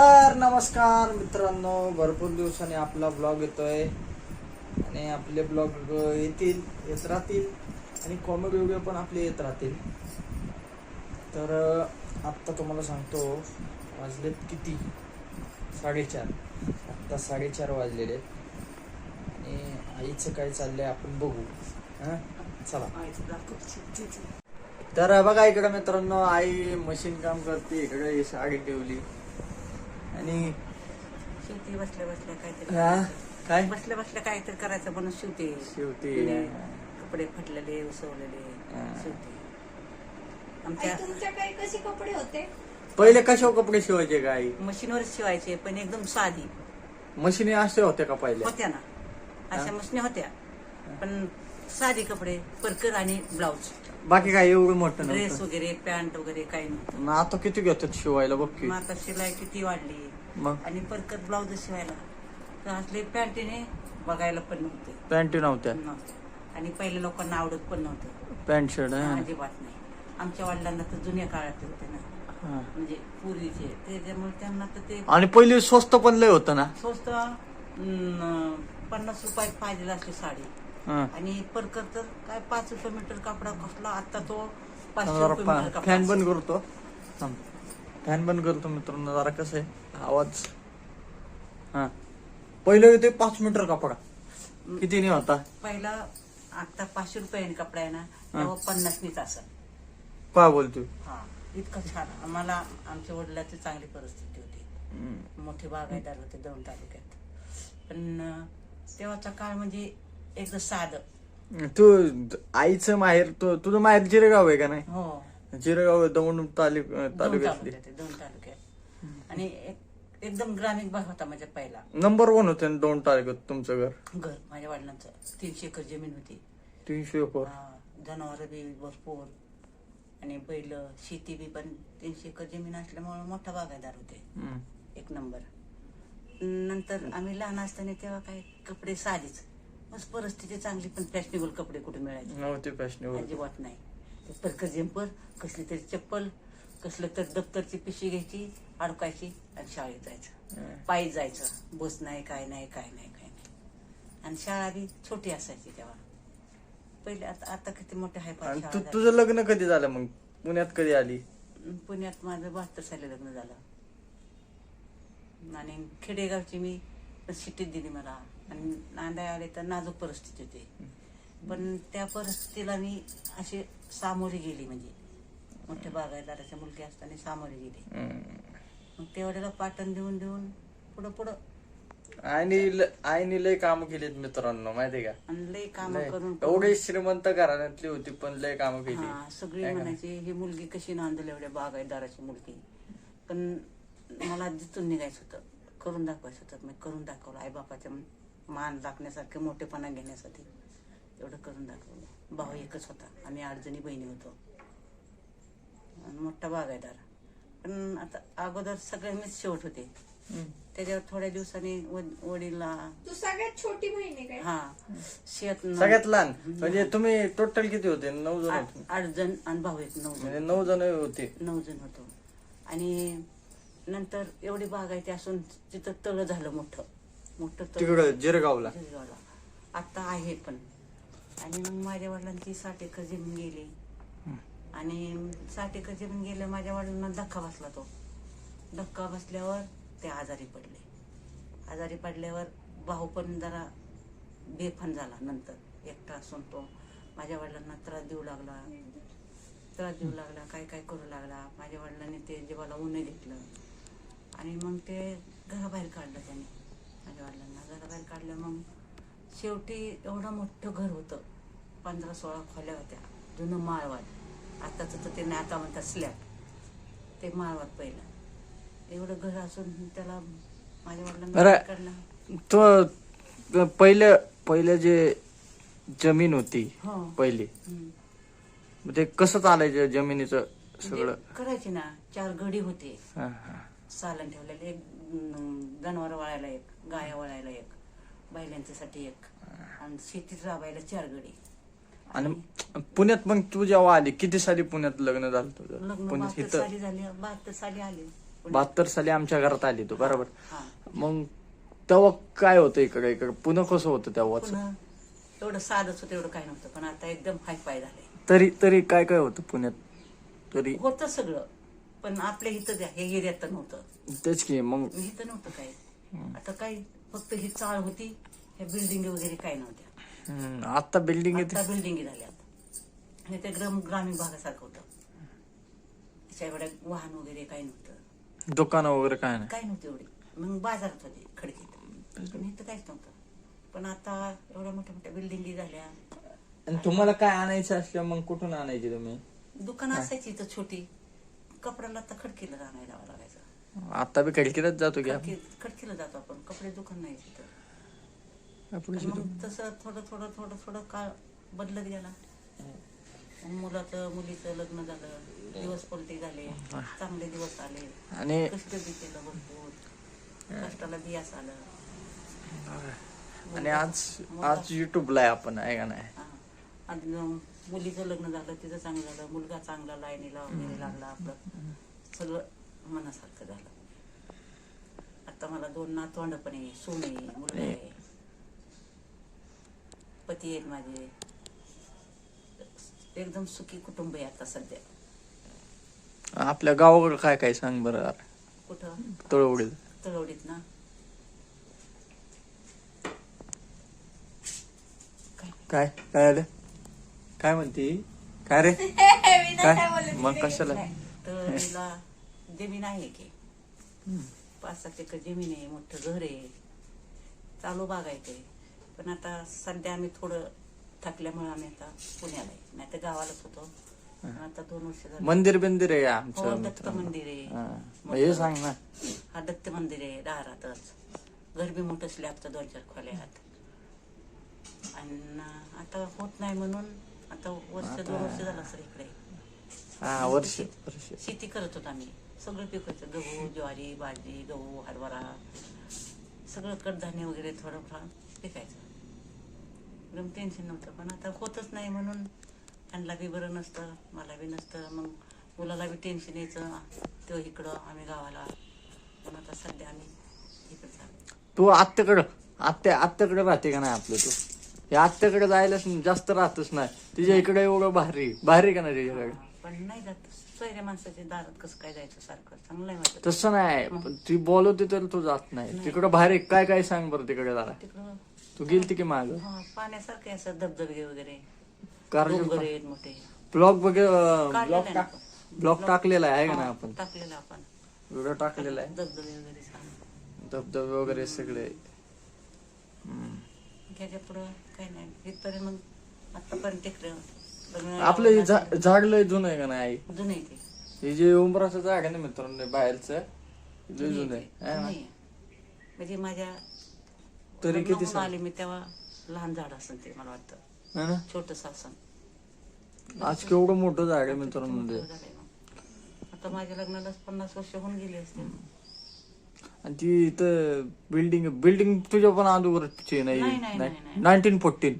तर नमस्कार मित्रांनो भरपूर दिवसांनी आपला ब्लॉग येतोय. आणि आपले ब्लॉग येतील येत राहतील. आणि कॉमेडी व्हिडिओ पण आपले येत राहतील. तर आत्ता तुम्हाला सांगतो वाजलेत किती? साडेचार. आत्ता साडेचार वाजलेले आहेत. आणि आईचं काय चाललंय आपण बघू. हां चला. तर बघा इकडं मित्रांनो आई मशीन काम करते. इकडे साडी ठेवली. आणि शिवते बसल्या बसल्या काहीतरी हा? करायचं. काय? बसल्या बसल्या काहीतरी करायचं म्हणून शिवते. शेवटी तिने कपडे फाटलेले उसवलेले हा. शिवते. आमच्या तुमच्याकडे कसे कपडे होते? पहिले कशा कपडे शिवायचे का आई? मशीनवर शिवायचे पण एकदम साधी. मशीने असे होते का पहिले होत्या ना. अशा मशीनी होत्या. पण साधी कपडे परकर आणि ब्लाऊज. बाकी काय एवढं मोठं ड्रेस नव्हतं वगैरे पॅन्ट वगैरे काही नव्हतं. मग आता किती घेतात शिवायला? बघ की. मग आता शिलाई किती वाढली. मग? आणि परकर ब्लाऊज शिवायला. तर असले पॅन्टीने बघायला पण नव्हते. पॅन्ट नव्हत्या. नव्हते. आणि पहिल्या लोकांना आवडत पण नव्हतं. पॅन्ट शर्ट अजिबात नाही. आमच्या वडिलांना तर जुन्या काळात होते ना. म्हणजे पूर्वीचे. त्याच्यामुळे त्यांना तर ते आणि पहिले स्वस्त पण लय होतं ना? स्वस्त अं, पन्नास रुपयात पाहिजे असली साडी. हा. आणि परकर तर काय पाच रुपये मीटर कपडा कसला? आता तो पाचशे जरा रुपये मीटर पा- कपडा फॅन बंद करतो. थांब. फॅन बंद करतो मित्रांनो जरा कसं आहे आवाज. हा. पहिले होते पाच मीटर कपडा. किती नाही होता पहिला आता पाचशे रुपयाने कपडा आहे ना तेव्हा पन्नासनीच असं काय बोलतो हा इतकं छान. आम्हाला आमच्या वडिलाची चांगली परिस्थिती होती. मोठे बागायदार होते दोन तालुक्यात. पण अं, तेव्हाचा काळ म्हणजे एकदम साधं. तू आईचं माहेर तू तुझं माहेर जिरेगाव आहे का नाही? हो. जिरेगाव दमण तालुक दोन तालुक्यातली. तालुक्यात आहे, दोन तालुक्यात. आणि एक- एकदम ग्रामीण भाग होता माझ्या पहिला. नंबर वन होते ना दोन तालुक्यात तुमचं घर? घर माझ्या वडिलांचं. तीनशे एकर जमीन होती. तीनशे एकर? जनावर बी भरपूर. आणि बैल शेती बी पण तीनशे एकर जमीन असल्यामुळे मोठा बागायदार होते. हम्म. एक नंबर. नंतर आम्ही लहान असताना तेव्हा काय कपडे साधीच. बस परिस्थिती चांगली पण फॅशनेबल कपडे कुठे मिळायचे? नव्हते फॅशनेबल अजिबात नाही. ते परकर जंपर कसली तरी चप्पल कसलं तर दप्तरची पिशवी घ्यायची अडकायची आणि शाळेत जायचं. पायी जायचं. बस नाही काय नाही काय नाही काय नाही. आणि शाळा बी छोटी असायची तेव्हा. पहिले आता आता किती मोठे आणि तू झाल्या. तुझं लग्न कधी झालं मग? पुण्यात कधी आली? पुण्यात माझं बहात्तर साली लग्न झालं. आणि खेडेगावची मी सिटीत दिली मला. आणि नांदाय आले तर नाजूक परिस्थिती होती. पण त्या परिस्थितीला मी अशी सामोरी गेली म्हणजे. मोठ्या बागायदाराच्या मुलगी असताना सामोरी गेली. मग तेवढ्याला पाटण देऊन देऊन पुढं पुढं. आईने आईने लय काम केलीत मित्रांनो माहितीये का? आणि लय काम. करून एवढी श्रीमंत घराण्यातली होती पण लय काम केली. हा सगळी म्हणायची ही मुलगी कशी नांदल एवढ्या बागायतदाराची मुलगी? पण मला जिथून निघायचं होतं करून दाखवायचं होतं. मी करून दाखवलं आई बापाच्या मान राखण्यासारखे मोठेपणा घेण्यासाठी. एवढं करून दाखवलं. भाऊ एकच होता. आम्ही आठ जणी बहिणी होतो. आणि मोठा बागायदार पण आता अगोदर सगळे मीच शेवट होते. त्याच्यावर थोड्या दिवसांनी व- वडीलला तू सगळ्यात छोटी बहीण काय? हा. शेत सगळ्यात लहान. म्हणजे तुम्ही टोटल किती होते? नऊ जण होते. आठ जण आणि भाऊ एक नऊ जण. म्हणजे नऊ जण होते. नऊ जण होतो. आणि नंतर एवढी बागायती असून तिथं तळ झालं मोठं. मोठं तिकडं जिरगावला. जिरगावला. आता आहे पण. आणि मग माझ्या वडिलांची साठ एकर जमीन गेली. आणि साठ एकर जमीन गेल्या माझ्या वडिलांना धक्का बसला तो. धक्का बसल्यावर ते आजारी पडले. आजारी पडल्यावर भाऊ पण जरा बेफान झाला नंतर. एकटा असून तो. माझ्या वडिलांना त्रास देऊ लागला. त्रास देऊ लागला काय काय करू लागला. माझ्या वडिलांनी ते जीवाला उन्हे घेतलं. आणि मग ते घराबाहेर काढलं त्याने. माझ्या वडिलांना घराबाहेर काढलं मग शेवटी एवढं मोठं घर होतं. पंधरा सोळा खोल्या होत्या जुनं माळवाड. आताच तर ते नाही आता म्हणतात स्लॅब. ते माळवाड पहिलं. एवढं घर असून त्याला माझ्या वडिलांना काढलं. तो पहिले पहिले जे जमीन होती हो. पहिली. मग ते कसं चालायचं जमिनीचं सगळं? म्हणजे करायचे ना चार गडी होते. हा, हा. सालन ठेवलेले एक जनावर वळायला एक गाया वळायला एक बैलांच्यासाठी एक. आणि शेतीत राबायला चार गडी. आणि पुण्यात मग तू जेव्हा आली किती साली पुण्यात लग्न झालं तुझं? लग्न पुण्यात बहात्तर इथं साली झाली बहात्तर साली आले. बहात्तर साली आमच्या घरात आली तू बरोबर. हा. मग तेव्हा काय होतं इकडे इकडे? पुन्हा कसं होतं तेव्हाच पुन्हा एवढं साधच होतं एवढं काय नव्हतं. पण आता एकदम हाय फाय झालंय तरी तरी काय काय होतं पुण्यात? तरी होतं सगळं. पण आपल्या इथं हे एरियात तर नव्हतं. तेच की मग इथं नव्हतं काय. आता काय फक्त ही चाळ होती ह्या बिल्डिंग वगैरे काय नव्हत्या. हम्म, आता बिल्डिंग येते आता बिल्डिंग झाल्यात. आणि ते ग्राम ग्रामीण भागासारखं होतं. त्याच्या एवढ्या वाहन वगैरे काही नव्हतं. दुकानं वगैरे काय नाही. काय नव्हतं एवढे. मग बाजारात होते खडकीत. पण इथं काहीच नव्हतं. पण आता एवढ्या मोठ्या मोठ्या बिल्डिंगी झाल्या. आणि तुम्हाला काय आणायचं असलं मग कुठून आणायचे तुम्ही? दुकान असायची इथं छोटी. कपड्याला आता खडकीला आणायला जावं लागायचं. आता बी खडकीलाच जातो की आपण खडकी खडकीला जातो आपण. कपडे दुकान नाही तिथं. आपण मग तसं थोडं थोडं थोडं थोडं काळ बदलत गेला. मग मुलाचं मुलीचं लग्न झालं. दिवस पलटी झाले? चांगले दिवस आले. आणि कष्ट बी केलं भरपूर. कष्टाला बियास आलं. आणि आज आज युट्यूबला आहे आपण आहे का नाही? हा. आणि मुलीचं लग्न झालं तिचं चांगलं झालं मुलगा चांगला लाईनीला वगैरे लागला आपलं. सगळं मनासारखं झालं. आता मला दोन नातवंड पण आहे सून मुलगा आहे. पती आहेत माझे. एकदम सुखी कुटुंब आहे आता सध्या. आपल्या गावाकडे काय काय सांग बरं. कुठं? तळवडीत. तळवडीत ना. काय काय काय आलं? काय म्हणते? काय रे? काय? मग कशाला? नाही तळवडीला जमीन आहे की. पाच सात एकर जमीन आहे मोठं घर आहे. चालू बागायचंय पण आता सध्या आम्ही थोडं थकल्यामुळे आम्ही आता पुण्याला आहे. नाही तर गावालाच होतो. पण आता दोन वर्ष झाली. मंदिर बिंदिर आहे हो आमचं दत्त मित्रांनो. मंदिर आहे. हा. मग हे सांग ना. हा दत्त मंदिर आहे दारातच. घर बी मोठं स्लॅबचं दोन चार खोल्या आहेत. आणि आता होत नाही म्हणून आता वर्ष दोन वर्ष झालं सर इकडे. हा वर्ष वर्ष. शेती करत होतो आम्ही. सगळं पिकायचं गहू ज्वारी बाजरी गहू हरभरा सगळं कडधान्य वगैरे थोडंफार पिकायचं. एकदम टेन्शन नव्हतं पण आता होतच नाही म्हणून त्यांना बी बरं नसतं मला बी नसतं. मग मुलाला बी टेन्शन यायचं. तो इकडं आम्ही गावाला. पण आता सध्या आम्ही इकडे तू आत्याकडं आत्या आत्याकडे राहते का नाही आपलं तू? हे आत्याकडे जायलाच जास्त राहतच नाही. तिच्या इकडे एवढं भारी. भारी का नाही तिच्याकडे? पण नाही जात. सोयऱ्या माणसाच्या दारात कसं काय जायचं सारखं? चांगलं वाटत. तसं नाही. पण ती बोलवते तर तू जात नाही. तिकडं भारी काय काय सांग बरं तिकडे जरा. तिकडं तू गेलती की माग? हा, पाण्यासारखे धबधबे वगैरे. कारण डोंगर आहेत मोठे. ब्लॉग बघ काढलेलं ब्लॉग आहे टाक ना टाकलेला आहे का ना आपण? टाकलेलं आपण. व्हिडिओ टाकलेला आहे? धबधबे वगैरे छान धबधबे वगैरे सगळे. हम्म. घ्यायच्या पुढं काही नाही. इथपर्यंत मग आतापर्यंत तिकडं लग्न आपलं हे झा- झाड लय जुनं आहे का नाही जुनं आहे ते. हे जे उंबराचं झाड आहे ना मित्रांनो बाहेरचं लय जुनं आहे. आहे ते. है जुनं ना? आहे. म्हणजे माझ्या तरी किती आले मी तेव्हा लहान झाड असेल ते मला वाटतं. है ना? छोटस असन. आज केवढं मोठं झाड आहे मित्रांनो मोठं ते. झालंय मग. आता माझ्या लग्नाला पन्नास वर्ष होऊन गेली असते आणि ती इथं बिल्डिंग बिल्डिंग तुझ्या पण अगोदरची नाही, नाही, नाही, नाही. नाही नाईन्टीन फोर्टीन.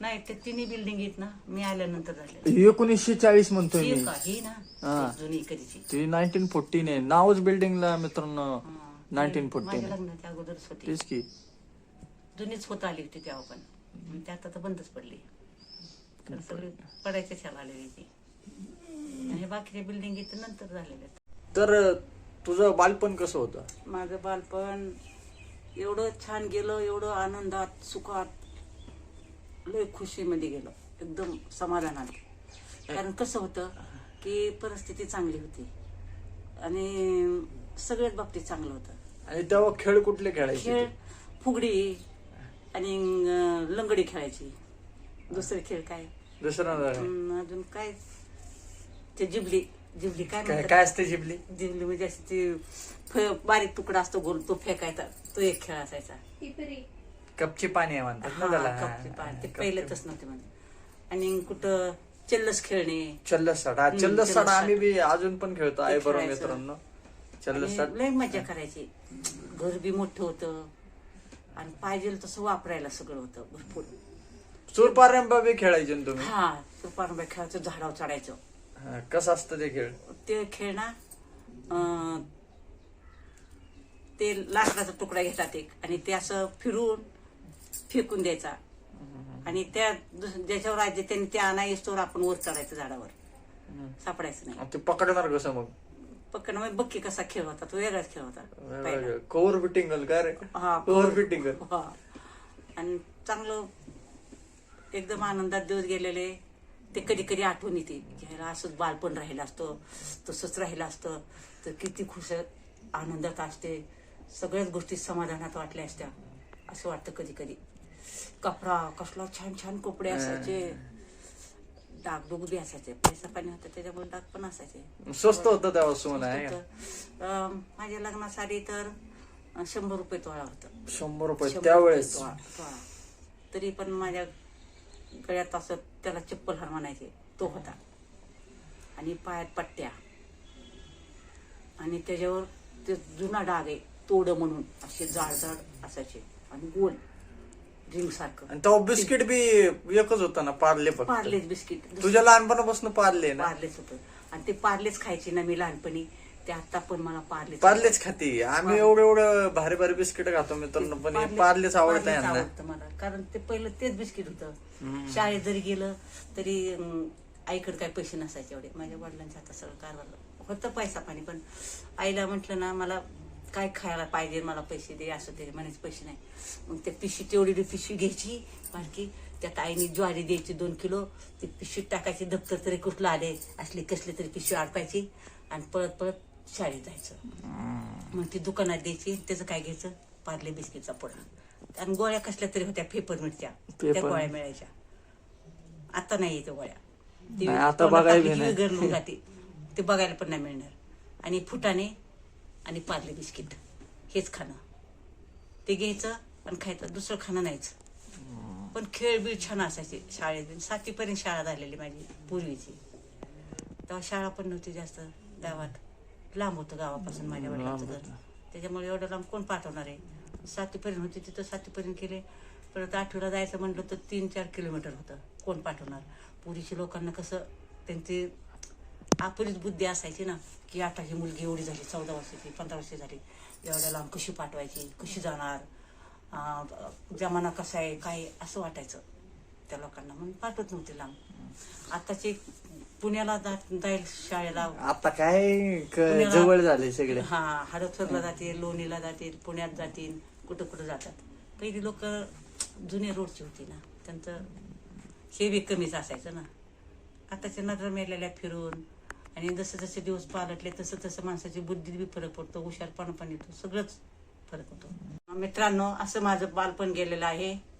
नाही ते तिन्ही बिल्डिंग आहेत ना. मी आल्यानंतर झाले. एकोणीसशे चाळीस म्हणतोय मी. ही ना. हा. जुनी कधीची ती नाईन्टीन फोर्टीन आहे. नावच बिल्डिंगला मित्रांनो. हा. नाईन्टीन माझ्या फोर्टीन लग्नाच्या अगोदरच होती. तेच की. जुनीच होत आली होती तेव्हा पण. ते आता तर बंदच पडली. सगळी पडायच्या आलेली ती आणि बाकीच्या बिल्डिंग इथं नंतर झालेल्या आहेत. तर तुझं बालपण कसं होतं? माझं बालपण एवढं छान गेलं एवढं आनंदात सुखात. लय खुशीमध्ये गेलं. एकदम समाधानात कारण कसं होतं की परिस्थिती चांगली होती. आणि सगळ्याच बाबतीत चांगलं होतं. आणि तेव्हा खेळ कुठले खेळायचे खेळ फुगडी आणि लंगडी खेळायची. दुसरे खेळ काय? दुसरा अजून काय? ते जिबली. जिबली काय काय म्हणतात? काय असते जिबली? जिबली म्हणजे अशी ती फ- बारीक तुकडा असतो गोल तो फेकायचा. तो एक खेळ असायचा. टिपरी कपची पाणी आहे म्हणतात ना हा, त्याला. कपची पान. ते कपची- पहिलंच नव्हते म्हणजे. आणि कुठं? चल्लस खेळणे. चल्लस साठ हा हम्म, चल्लस साठ चल्लस आम्ही बी अजून पण खेळतो आहे बरोबर खेळायचं. मित्रांनो. चल्लस साठ आणि लय मजा करायची. घर बी मोठं होतं. आणि पाहिजे तसं वापरायला सगळं होतं भरपूर. चूरपारंबा बी खेळायचे ना तुम्ही? हा पारंबा खेळायचं झाडावर चढायचं. कसं असतं ते खेळ? ते खेळ ना अं, ते लाकडाचा तुकडा घेतात एक आणि ते असं फिरून फेकून द्यायचा. आणि त्या दुस- ज्याच्यावर राज्य त्यांनी ते आणायचं आपण वर चढायचं झाडावर. सापडायचं नाही. ते पकडणार कसं मग? पक्कन मग बक्की कसा खेळ होता तो वेगळाच खेळ होता पहिला. कवर बिटिंगल काय रे? हा कवर बिटिंग हा. आणि चांगलं एकदम आनंदात दिवस गेलेले. ते कधी कधी आठवण येते. की ह्याला असंच बालपण राहिलं असतं तसंच राहिलं असतं. तर किती खुश आनंदात असते. सगळ्याच गोष्टी समाधानात वाटल्या असत्या. असं वाटतं कधी कधी कपडा कसला छान छान कपडे असायचे. डागडुग बी असायचे. पैसा पाणी होता त्याच्यामुळे डाग पण असायचे. स्वस्त होतं तेव्हा सोनं माझ्या लग्नासाठी तर शंभर रुपये तोळा होतं. शंभर रुपये त्यावेळेस? तोळा. तरी पण माझ्या गळ्यात असं त्याला चप्पल हार म्हणायचे. तो होता. आणि पायात पट्ट्या. आणि त्याच्यावर ते जुना डाग आहे तोड म्हणून असे जाड जाड असायचे. आणि गोल. रिंग सारखं. आणि तेव्हा बिस्किट बी एकच होतं ना पार्ले फक्त. पार्लेच बिस्किट. तुझ्या लहानपणापासून पार्ले ना? पार्लेच होतं. आणि ते पार्लेच खायचे ना मी लहानपणी. ते आता पण मला पार्ले पार्लेच खाती. आम्ही एवढं एवढं भारी भारी बिस्किट खातो मित्रांनो पण हे पार्लेच आवडत पार्लेच आवडतं मला. कारण ते पहिलं तेच बिस्किट होतं. शाळेत जरी गेलं तरी अं, आईकडे काही पैसे नसायचे एवढे. माझ्या वडिलांच्या आता सगळं कारभार होतं पैसा पाणी पण आईला म्हटलं ना मला काय खायला पाहिजे मला पैसे दे असं ते म्हणायचे पैसे नाही. मग त्या पिशवी तेवढी पिशवी घ्यायची बारकी त्यात आईने ज्वारी द्यायची दोन किलो ती पिशवीत टाकायची दप्तर तरी कुठलं आले असली कसली तरी पिशवी अडकायची आणि पळत पळत शाळेत जायचं. मग ती दुकानात द्यायची त्याचं काय घ्यायचं? पार्ले बिस्किटचा पुडा. आणि गोळ्या कसल्या तरी होत्या पेपरमिटच्या त्या. गोळ्या मिळायच्या. आता नाही येते गोळ्या. आता. विरघळून जाते. ते बघायला पण नाही मिळणार. आणि फुटाणे आणि पार्ले बिस्किट. हेच खाणं. ते घ्यायचं आणि खायचं. दुसरं खाणं नाहीच. पण खेळ बीळ छान असायचे शाळेत. सातवीपर्यंत शाळा झालेली माझी पूर्वीची. तेव्हा शाळा पण नव्हती जास्त गावात. लांब होतं गावापासून माझ्या वडिलांचं घर. त्याच्यामुळे एवढं लांब कोण पाठवणार आहे? सातवीपर्यंत होती तिथं सातवीपर्यंत केले परत आठवीला जायचं म्हटलं तर तीन चार किलोमीटर होतं. कोण पाठवणार? पुरीच्या लोकांना कसं त्यांची आपुरीच बुद्धी असायची ना की आता ही मुलगी एवढी झाली चौदा वर्षाची पंधरा वर्षी झाली. एवढ्या लांब कशी पाठवायची? कशी जाणार? जमाना कसा आहे? काय असं वाटायचं त्या लोकांना. म्हणून पाठवत नव्हते लांब. आताचे पुण्याला जात जाईल शाळेला. आता काय क- पुण्याला- जवळ झाले सगळे. हा हडपसरला जातील लोणीला जातील पुण्यात जातील कुठं कुठं जातात. पहिली लोक जुने रोडची होती ना त्यांचं हे बी कमीच असायचं ना. आताच्या नजर मेलेल्या फिरून आणि जसं जसे दिवस पालटले तसं तसं माणसाची बुद्धीत बी फरक पडतो हुशारपणा पण येतो सगळंच फरक होतो. मित्रांनो असं माझं बालपण गेलेलं आहे.